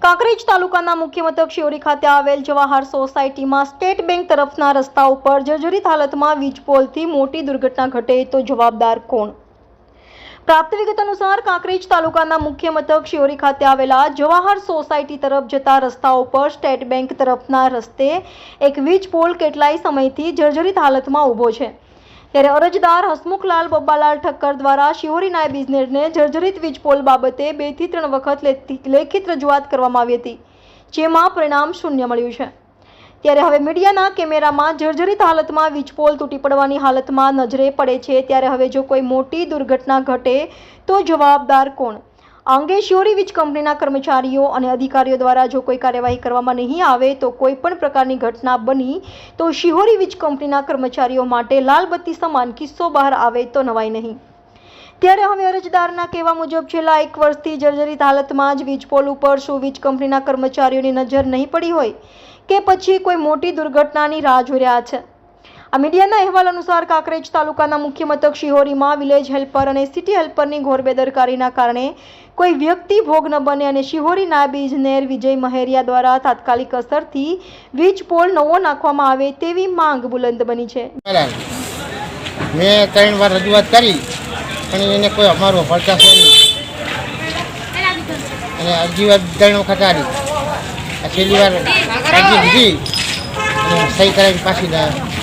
કાંકરેજ તાલુકાના મુખ્ય મથક શિયોરી ખાતે આવેલ જવાહર સોસાયટીમાં સ્ટેટ બેંક તરફના રસ્તા ઉપર જર્જરિત હાલતમાં વીજ પોલથી મોટી દુર્ઘટના ઘટે તો જવાબદાર કોણ? પ્રાપ્ત વિગત અનુસાર કાંકરેજ તાલુકાના મુખ્ય મથક શિયોરી ખાતે આવેલા જવાહર સોસાયટી તરફ જતા રસ્તાઓ પર સ્ટેટ બેંક તરફના રસ્તે એક વીજ પોલ કેટલાય સમયથી જર્જરિત હાલતમાં ઊભો છે. ત્યારે અરજદાર હસમુખલાલ બબ્બાલાલ ઠક્કર દ્વારા શિહોરી નાયબ જર્જરિત વીજ પોલ બાબતે બેથી ત્રણ વખત લેખિત રજૂઆત કરવામાં આવી હતી, જેમાં પરિણામ શૂન્ય મળ્યું છે. ત્યારે હવે મીડિયાના કેમેરામાં જર્જરિત હાલતમાં વીજપોલ તૂટી પડવાની હાલતમાં નજરે પડે છે. ત્યારે હવે જો કોઈ મોટી દુર્ઘટના ઘટે તો જવાબદાર કોણ? આ અંગે શ્યોરી વીજ કંપનીના કર્મચારીઓ અને અધિકારીઓ દ્વારા જો કોઈ કાર્યવાહી કરવામાં નહીં આવે તો કોઈ પણ પ્રકારની ઘટના બની તો શિહોરી વીજ કંપનીના કર્મચારીઓ માટે લાલબત્તી સમાન કિસ્સો બહાર આવે તો નવાય નહીં. ત્યારે હવે અરજદારના કહેવા મુજબ છેલ્લા એક વર્ષથી જર્જરિત હાલતમાં જ વીજ પોલ ઉપર શું વીજ કંપનીના કર્મચારીઓની નજર નહીં પડી હોય કે પછી કોઈ મોટી દુર્ઘટનાની રાહ જોઈ રહ્યા છે? આ મીડિયાના અહેવાલ અનુસાર કાંકરેજ તાલુકાના મુખ્ય મથક શિહોરીમાં વિલેજ હેલ્પર અને સિટી હેલ્પરની ઘોર બેદરકારીના કારણે કોઈ વ્યક્તિ ભોગ ન બને અને શિહોરી નાયબ ઇજનેર વિજય મહેરિયા દ્વારા તાત્કાલિક અસરથી વીજ પોલ નવો નાખવામાં આવે તેવી માંગ બુલંદ બની છે. મેં ત્રણ વાર રજૂઆત કરી, પણ એને કોઈ અમારો પડતા અને અરજી વાર ત્રણ વખત આવી છેલ્લી વાર અરજી સહી કરાવી પાછી દ-